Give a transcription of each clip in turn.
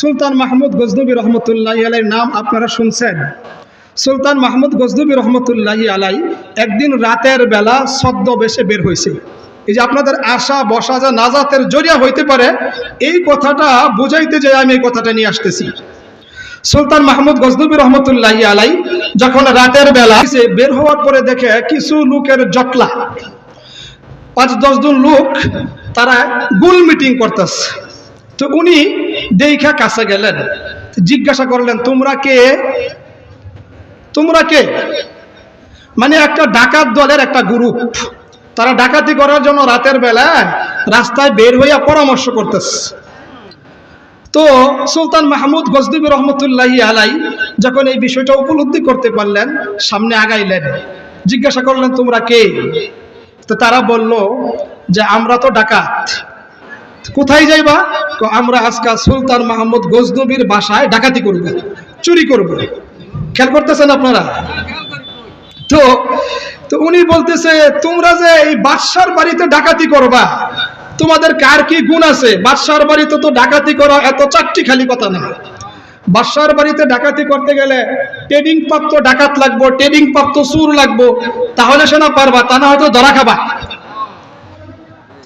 সুলতান মাহমুদ গজনবী রহমতুল্লাহ আলাই নাম আপনারা শুনছেন। সুলতান মাহমুদ গজনবী রহমতুল্লাহি আলাই একদিন রাতের বেলা সদ্য বেশে বের হয়েছে। এই যে আপনাদের আশা, বসা যা নাজাতের জরিয়া হইতে পারে, এই কথাটা বুঝাইতে যে আমি এই কথাটা নিয়ে আসতেছি। সুলতান মাহমুদ গজনবী রহমতুল্লাহ আলাই যখন রাতের বেলা বের হওয়ার পরে দেখে কিছু লোকের জটলা। পাঁচ দশজন লোক তারা গুল মিটিং করতেছে। তো উনি দেখা কাছে গেলেন। জিজ্ঞাসা করলেন, তোমরা কে? তোমরা কে? মানে একটা ডাকাত দলের একটা গ্রুপ। তারা ডাকাতি করার জন্য রাতের বেলায় রাস্তায় বের হইয়া পরামর্শ করতেছে। তো সুলতান মাহমুদ গজনবী রহমতুল্লাহি আলাই যখন এই বিষয়টা উপলব্ধি করতে পারলেন, সামনে আগাইলেন। জিজ্ঞাসা করলেন, তোমরা কে? তো তারা বলল যে, আমরা তো ডাকাত। কোথায় যাইবা? তো আমরা আজকাল সুলতান মাহমুদ গজনবীর বাসায় ডাকাতি করব, চুরি করব। খেয়াল করতেছেন আপনারা? তো তো উনি বলতেছে, তোমরা যে এই বাদশার বাড়িতে ডাকাতি করবা, তোমাদের কার কি গুণ আছে? বাদশার বাড়িতে তো ডাকাতি করা এত চারটি খালি কথা না। বাদশার বাড়িতে ডাকাতি করতে গেলে ট্রেডিং প্রাপ্ত ডাকাত লাগবো ট্রেডিং প্রাপ্ত সুর লাগবো, তাহলে সে না পারবা, তা না হয়তো ধরা খাবা।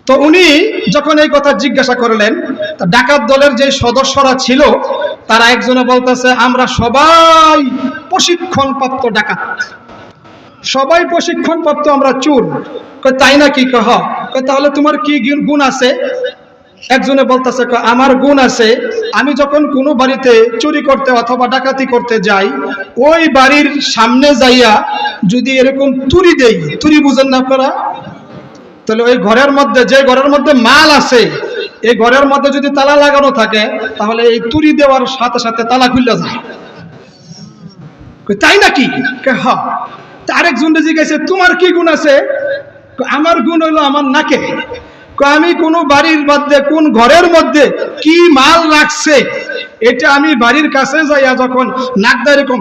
তো উনি যখন এই কথা জিজ্ঞাসা করলেন ডাকাত দলের যে সদস্যরা ছিল, তারা একজনে বলতেছে, আমরা সবাই প্রশিক্ষণ প্রাপ্ত ডাকাত। সবাই প্রশিক্ষণ প্রাপ্ত আমরা চুর। তাই নাকি? কহ কয়, তাহলে তোমার কি গুণ- আছে? একজনে বলতেছে আমার গুণ আছে। আমি যখন কোনো বাড়িতে চুরি করতে অথবা ডাকাতি করতে যাই, ওই বাড়ির সামনে যাইয়া যদি এরকম তুরি দেই তুরি বুঝেন না আপনারা? তাহলে ওই ঘরের মধ্যে, যে ঘরের মধ্যে মাল আছে, এই ঘরের মধ্যে যদি তালা লাগানো থাকে, তাহলে এই তুরি দেওয়ার সাথে সাথে তালা খুললে যায়। তাই নাকি? হ। আরেকজন জিজ্ঞাসা তোমার কি গুণ আছে? আমার গুণ হইল আমার নাকে। আমি কোন বাড়ির মধ্যে, কোন ঘরের মধ্যে কি মাল রাখছে? এটা আমি বাড়ির কাছে যাইয়া যখন নাকদা এরকম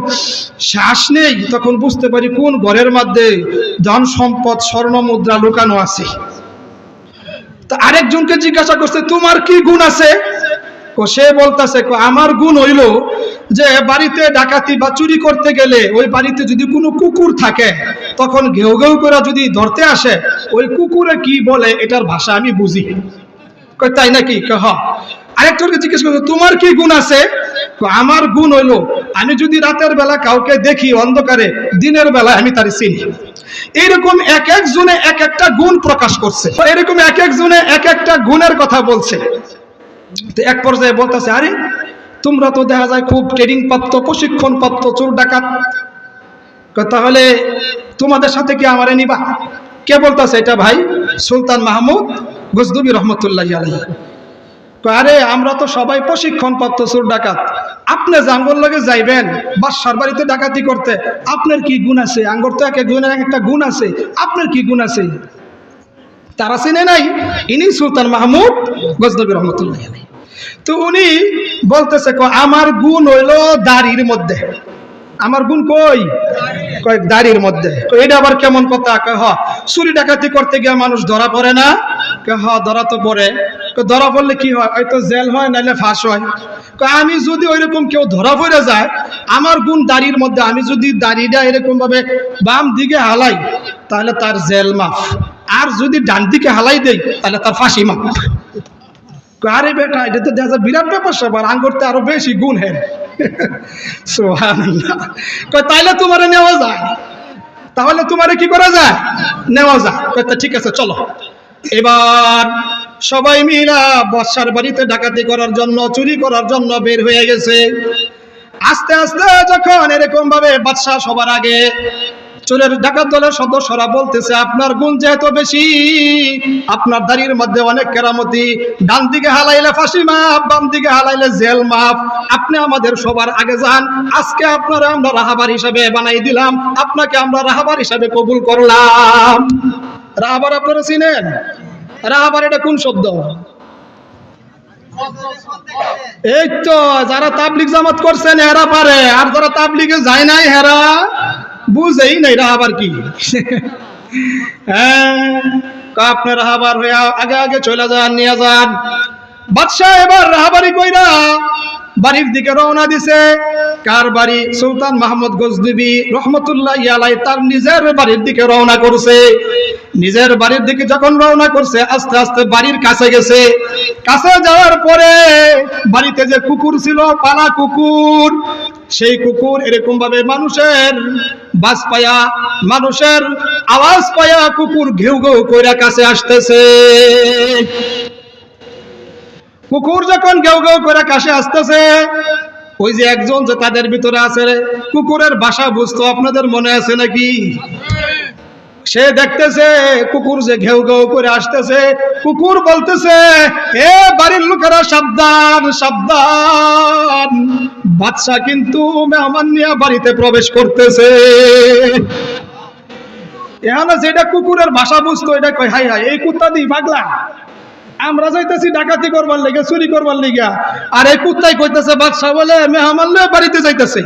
শ্বাস নেই, তখন বুঝতে পারি কোন ঘরের মধ্যে ধন সম্পদ, স্বর্ণ মুদ্রা লুকানো আছে। তা আরেকজনকে জিজ্ঞাসা করছে, তোমার কি গুণ আছে? সে বলতেছে আমার গুণ হইল যে বাড়িতে ডাকাতি বা চুরি করতে গেলে ওই বাড়িতে যদি কোনো কুকুর থাকে, তখন ঘেউ ঘেউ করে যদি ধরতে আসে, ওই কুকুরে কি বলে এটার ভাষা আমি বুঝি। তাই নাকি? হ। আরেকজনকে জিজ্ঞেস করছে তোমার কি গুণ আছে? আমার গুণ হইল, আমি যদি রাতের বেলা কাউকে দেখি অন্ধকারে, দিনের বেলা আমি তার চিনি। এইরকম এক এক জনে এক একটা গুণ প্রকাশ করছে। এরকম এক এক জনে এক একটা গুণের কথা বলছে। এক পর্যায়ে বলতেছে, আরে, তোমরা তো দেখা যায় খুব ট্রেনিং প্রাপ্ত প্রশিক্ষণ প্রাপ্ত চোর ডাকাত। তাহলে তোমাদের সাথে কি আমারে নিবা? কে বলতেছে, এটা ভাই সুলতান মাহমুদ গজদুবি রহমতুল্লাহ আলহী আরে, আমরা তো সবাই প্রশিক্ষণ প্রাপ্ত চোর ডাকাত। আপনি জাঙ্গল লগে যাইবেন বাসার বাড়িতে ডাকাতি করতে, আপনার কি গুণ আছে? আঙ্গর তো এক এক একটা গুণ আছে। আপনার কি গুণ আছে? তারা চিনে নাই? ইনি সুলতান মাহমুদ গজনবী রহমতুল্লাহ তো উনি বলতেছে আমার গুণ হইল দাড়ির মধ্যে। আমার গুণ কই? কয়, দাড়ির মধ্যে। এটা আবার কেমন কথা? হ, চুরি ডাকাতি করতে গিয়ে মানুষ ধরা পড়ে না? হ, ধরা তো পড়ে। ধরা পড়লে কি হয়? হয়তো জেল হয় নাহলে ফাঁস হয়। আমি যদি ওইরকম কেউ ধরা পড়ে যায়, আমার গুণ দাড়ির মধ্যে আমি যদি দাড়িটা এরকম ভাবে বাম দিকে হালাই, তাহলে তার জেল মাফ। আর যদি ডান দিকে হালাই দেই, তাহলে তার ফাঁসি মাফ। আরে বেটা, এটা তো দেখা বিরাট ব্যাপার সবার আঙ্গুরতে আরও বেশি গুণ হ্যাঁ। সুবহানাল্লাহ। কয় তাইলে তোমারে নেওয়া যায়। তাহলে তোমারে কি করা যায়? নেওয়া যায়। ঠিক আছে, চলো। এবার সবাই মিলা বর্ষার বাড়িতে ডাকাতি করার জন্য, চুরি করার জন্য বের হয়ে গেছে। আস্তে আস্তে যখন এরকম ভাবে বাদশাহ সবার আগে চোরের ডাকাত দলের সদস্যরা বলতেছে, আপনার গুণ যেহেতু বেশি, আপনার দাড়ির মধ্যে অনেক কেরামতি, ডান দিকে হালাইলে ফাঁসি মাপ বাম দিকে হালাইলে জেল মাপ আপনি আমাদের সবার আগে যান, আজকে আপনারা আমরা রাহাবার হিসাবে বানাই দিলাম, আপনাকে আমরা রাহাবার হিসাবে কবুল করলাম। রাহাবার আপনারা চিনেন? রাহাবার এটা কোন শব্দ? এই তো, যারা তাবলিগ জামাত করছেন, এরা পারে। আর যারা তাবলিগে যায় নাই হেরা বুঝেই নাই রাহাবার কি। হ্যাঁ কা রাহাবার আগে আগে চলে যান, নিয়ে যান। বাদশাহ এবার রাহাবারি কইরা বাড়ির দিকে রওনা দিছে। কার বাড়ি? সুলতান মাহমুদ গজনবী রহমতুল্লাহ ইয়ালাই তার নিজের বাড়ির দিকে রওনা করছে। নিজের বাড়ির দিকে যখন রওনা করছে, আস্তে আস্তে বাড়ির কাছে গেছে। কাছে যাওয়ার পরে বাড়িতে যে কুকুর ছিল, পালা কুকুর, সেই কুকুর এরকম ভাবে মানুষের বাস পায়া, মানুষের আওয়াজ পায়া কুকুর ঘেউ ঘেউ কইরা কাছে আসতেছে। কুকুর যখন গেউ গেউ করে কাছে আসতেছে, ওই যে একজন যে তাদের ভিতরে আছে কুকুরের বাসা বুঝতো, আপনাদের মনে আছে নাকি? সে দেখতেছে, কুকুর যে ঘেউ ঘেউ করে আসতেছে, কুকুর বলতেছে, এ বাড়ির লোকেরা সাবধান সাবধান। বাচ্চা কিন্তু মেহমান নিয়ে বাড়িতে প্রবেশ করতেছে। এখানে যেটা কুকুরের ভাষা বুঝতো, এটা কই হাই হাই এই কুত্তা দি পাগলা। আমরা যাইতেছি ডাকাতি করবার লেগে, চুরি করবার লেগে আর এই কুত্তাই কইতেছে, বাদশা বলে, মেহমান বাড়িতে যাইতেছে।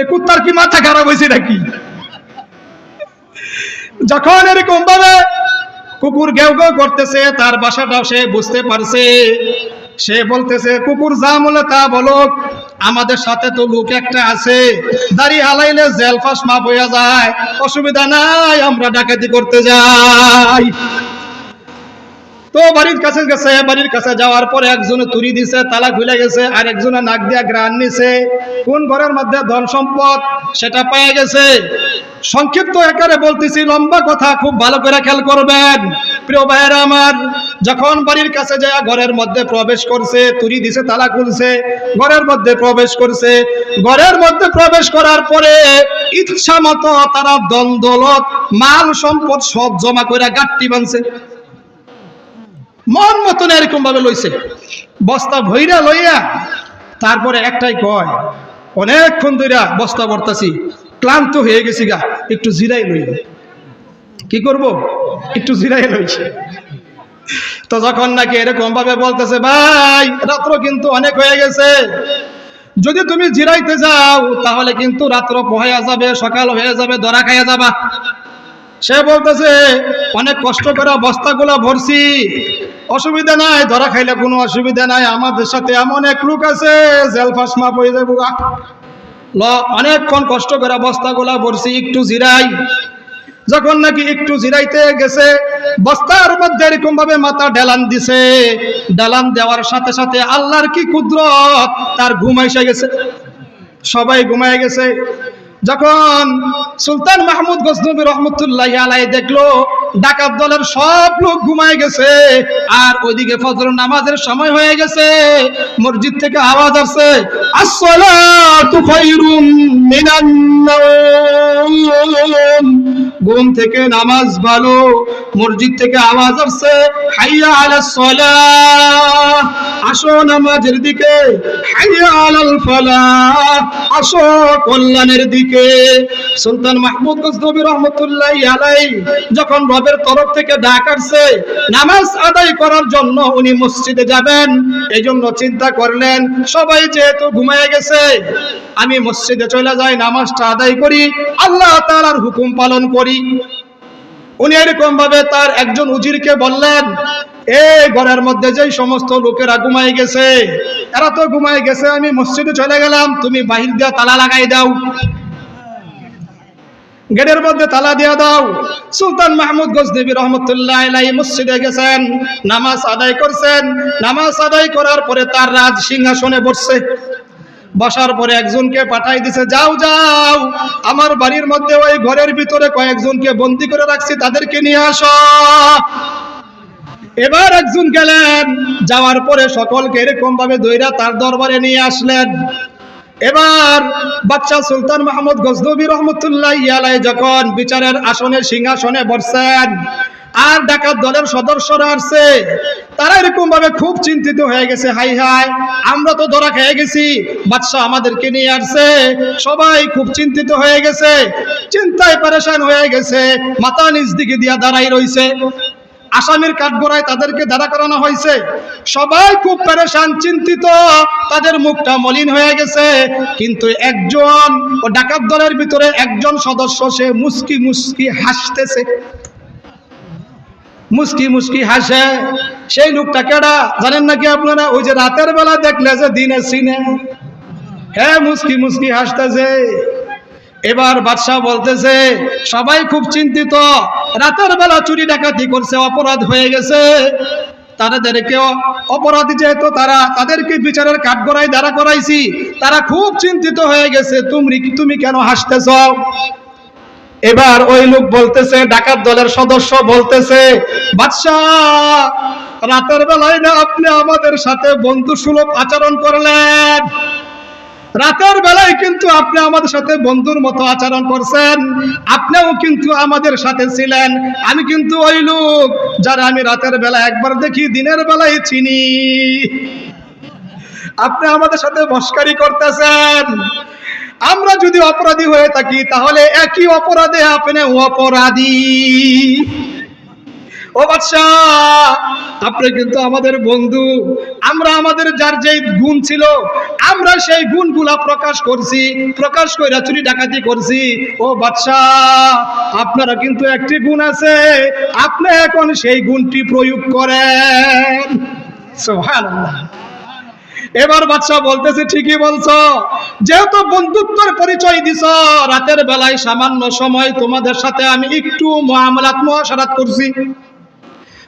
এই কুত্তার কি মাথা খারাপ হয়েছে নাকি? যখন এরকম ভাবে কুকুর গেউ গেউ করতেছে, তার বাসাটাও সে বুঝতে পারছে। সে বলতেছে, কুকুর যা বলে তা বলো আমাদের সাথে তো লোক একটা আছে। দাড়ি হালাইলে জেল ফাঁস মাপ হইয়া যায়। অসুবিধা নাই, আমরা ডাকাতি করতে যাই। তো বাড়ির কাছে গেছে। বাড়ির কাছে যাওয়ার পরে একজনে তুরি দিছে, তালা খুলে গেছে, আর একজনে নাক দিয়া গ্রান নিছে। কোন ঘরের মধ্যে ধন সম্পদ সেটা পেয়ে গেছে। সংক্ষিপ্ত আকারে বলতেছি, লম্বা কথা, খুব ভালো করে খেয়াল করবেন। প্রিয় ভাইয়েরা আমার, যখন বাড়ির কাছে যায় ঘরের মধ্যে প্রবেশ করছে তুরি দিছে, তালা খুলছে, ঘরের মধ্যে প্রবেশ করছে, ঘরের মধ্যে প্রবেশ করার পরে ইচ্ছা মতো তারা দ্বন্দ্বলত মাল, সম্পদ সব জমা করে গাট্টি বানছে। মন মতন এরকম ভাবে লইছে। বস্তা ভইরা লইয়া তারপরে একটাই কয়, অনেকক্ষণ ধইরা বস্তা ভরতাছি। ক্লান্ত হয়ে গেছি গা, একটু জিরাই লই কি করব? একটু জিরাই লইছে। তো যখন নাকি এরকম ভাবে বলতেছে, ভাই, রাত্র কিন্তু অনেক হয়ে গেছে। যদি তুমি জিরাইতে যাও, তাহলে কিন্তু রাত্র পোহাইয়া যাবে, সকাল হয়ে যাবে, দরা খাইয়া যাবা। সে বলতেছে, অনেক কষ্ট করে বস্তাগুলা ভরছি। অসুবিধা নাই ধরা খাইলে কোনো অসুবিধা নাই। আমাদের সাথে এমন এক লোক আছে জেল ফাঁস মাপ হয়ে যাব। অনেকক্ষণ কষ্ট করে বস্তাগুলা ভরছি, একটু জিরাই। যখন নাকি একটু জিরাইতে গেছে, বস্তার মধ্যে এরকম ভাবে মাথা ডেলান দিছে। ডেলান দেওয়ার সাথে সাথে আল্লাহর কি কুদরত, তার ঘুম এসে গেছে। সবাই ঘুমায় গেছে। যখন সুলতান মাহমুদ গজনবী রহমতুল্লাহ আলাই দেখল, ডাকাত দলের সব লোক ঘুমায় গেছে, আর ওইদিকে ফজর নামাজের সময় হয়ে গেছে, মসজিদ থেকে আওয়াজ আসছে আসসালাতু خير ঘুম থেকে নামাজ ভালো, মসজিদ থেকে আওয়াজ আসছে, হাইয়া আলাস সালাহ। আসো নামাজের দিকে, হাইয়া আলাল ফালাহ। আসো কল্যাণের দিকে। সুলতান মাহমুদ গজনবী রহমতুল্লাহ আলাই যখন রবের তরফ থেকে ডাক আসছে, নামাজ আদায় করার জন্য উনি মসজিদে যাবেন। এই জন্য চিন্তা করলেন, সবাই যেহেতু ঘুমায় গেছে, আমি মসজিদে চলে যাই নামাজটা আদায় করি, আল্লাহ তাআলার হুকুম পালন করি। উনি এরকম ভাবে তার একজন উজিরকে বললেন এই ঘরের মধ্যে যেই সমস্ত লোকেরা ঘুমাই গেছে, এরা তো ঘুমাই গেছে, আমি মসজিদে চলে গেলাম, তুমি বাহির দিয়ে তালা লাগাই দাও। গেটের মধ্যে তালা দিয়ে দাও। সুলতান মাহমুদ গজনবী রহমতুল্লাহ মসজিদে গেছেন, নামাজ আদায় করছেন। নামাজ আদায় করার পরে তার রাজ সিংহাসনে বসছে। বসার পরে একজনকে পাঠাই দিছে, যাও যাও, আমার বাড়ির মধ্যে ওই ঘরের ভিতরে কয়েকজনকে বন্দি করে রাখছি, তাদেরকে নিয়ে আসো। এবার একজন গেলেন, যাওয়ার পরে সকলকে এরকম ভাবে দইরা তার দরবারে নিয়ে আসলেন। এবার বাচ্চা সুলতান মাহমুদ গজনবী রহমতুল্লাহ ইয়ালাই যখন বিচারের আসনে, সিংহাসনে বসছেন আর ডাকাত দলের সদস্যরা আসছে। তারা এরকম ভাবে খুব চিন্তিত হয়ে গেছে, হাই হাই, আমরা তো ধরা খেয়ে গেছি, বাদশাহ আমাদেরকে নিয়ে আসছে। সবাই খুব চিন্তিত হয়ে গেছে, চিন্তায় পরেশান হয়ে গেছে, মাথা নিজ দিকে দিয়া দাঁড়াই রইছে। আসামির কাঠগড়ায় তাদেরকে দাঁড়া করানো হয়েছে। সবাই খুব পরেশান, চিন্তিত, তাদের মুখটা মলিন হয়ে গেছে। কিন্তু একজন ও ডাকাত দলের ভিতরে একজন সদস্য, সে মুস্কি মুস্কি হাসতেছে। মুস্কি মুস্কি হাসে। সেই লোকটা কেডা? জানেন নাকি আপনারা? ওই যে রাতের বেলা দেখলে যে দিনের সিনে। হ্যাঁ মুস্কি মুস্কি হাসতেছে। এবার বাদশাহ বলতেছে, সবাই খুব চিন্তিত। রাতের বেলা চুরি ডাকাতি করছে, অপরাধ হয়ে গেছে। তাদেরকে অপরাধী যেহেতু তারা, তাদেরকে বিচারের কাঠগড়ায় দাঁড়া করাইছি। তারা খুব চিন্তিত হয়ে গেছে, তুমি তুমি কেন হাসতেছ? এবার ওই লোক বলতেছে, ডাকাত দলের সদস্য বলতেছে রাতের বেলায় না আপনি আমাদের সাথে বন্ধু সুলভ আচরণ করলেন? রাতের বেলায় কিন্তু আপনি আমাদের সাথে বন্ধুর মতো আচরণ করছেন। আপনিও কিন্তু আমাদের সাথে ছিলেন। আমি কিন্তু ওই লোক যারা আমি রাতের বেলা একবার দেখি, দিনের বেলায় চিনি। আপনি আমাদের সাথে মস্কারি করতেছেন। আমরা যদি অপরাধী হয়ে থাকি, তাহলে একই অপরাধে আপনি অপরাধী। ও বাদশাহ, আপনি কিন্তু আমাদের বন্ধু। আমরা আমাদের যার যেই গুণ ছিল, আমরা সেই গুণগুলা প্রকাশ করছি, প্রকাশ কইরা চুরি ডাকাতি করছি। ও বাদশাহ, আপনারা কিন্তু একটি গুণ আছে, আপনি এখন সেই গুণটি প্রয়োগ করেন। সুবহানাল্লাহ। এবার বাদশাহ বলতেছে, ঠিকই বলছো। যেহেতু বন্ধুত্বের পরিচয় দিছ, রাতের বেলায় সামান্য সময় তোমাদের সাথে আমি একটু মহামলাত, মহাসারাত করছি।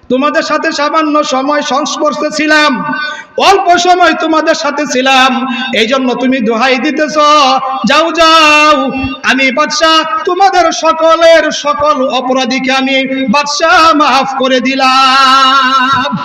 তোমাদের সাথে সামান্য সময় সংস্পর্শে ছিলাম, অল্প সময় তোমাদের সাথে ছিলাম। এই জন্য তুমি দোহাই দিতেছ। যাও যাও। আমি বাদশাহ, তোমাদের সকলের সকল অপরাধীকে আমি বাদশাহ মাফ করে দিলাম।